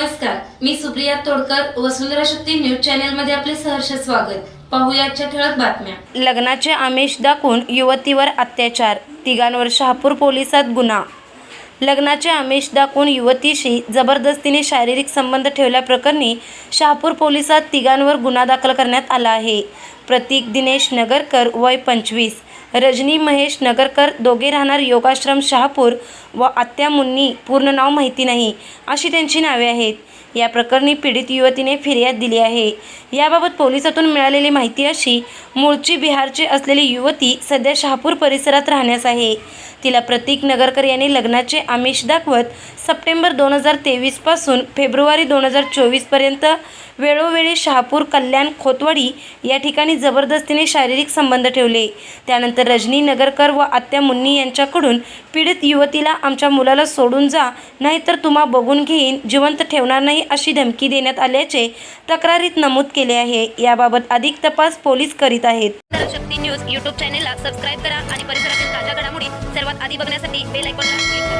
नमस्कार मी सुप्रिया तोडकर वसुंधरा शक्ती न्यूज चॅनलमध्ये आपले सहर्ष स्वागत. पाहुयाच्या ठळक बातम्या. लग्नाचे आमिष दाखवून युवतीवर अत्याचार तिघांवर शहापूर पोलिसात गुन्हा. लग्नाचे आमिष दाखवून युवतीशी जबरदस्तीने शारीरिक संबंध ठेवल्याप्रकरणी शहापूर पोलिसात तिघांवर गुन्हा दाखल करण्यात आला आहे. प्रतीक दिनेश नगरकर वय पंचवीस. रजनी महेश नगरकर दोघे राहणार योगाश्रम शहापूर व आत्या मुन्नी पूर्ण नाव माहिती नाही अशी त्यांची नावे आहेत. या प्रकरणी पीडित युवतीने फिर्याद दिली आहे. याबाबत पोलिसातून मिळालेली माहिती अशी मूळची बिहारची असलेली युवती सध्या शहापूर परिसरात राहण्यास आहे. तिला प्रतीक नगरकर यांनी लग्नाचे आमिष दाखवत सप्टेंबर दोन हजार तेवीसपासून फेब्रुवारी दोन हजार चोवीसपर्यंत वेळोवेळी शहापूर कल्याण खोतवाडी या ठिकाणी जबरदस्तीने शारीरिक संबंध ठेवले. त्यानंतर रजनी नगरकर व आत्या मुन्नी यांच्याकडून पीडित युवतीला आमच्या मुलाला सोडून जा नाहीतर तुम्हा बघून घेईन जिवंत ठेवणार नाही अशी धमकी देण्यात आल्याचे तक्रारीत नमूद केले आहे. याबाबत अधिक तपास पोलीस करीत आहेत. शक्ती न्यूज यूट्यूब चॅनेलला सबस्क्राईब करा आणि परिसरातील ताज्या घडामोडी सर्वात आधी बघण्यासाठी बेल आयकॉनला क्लिक करा.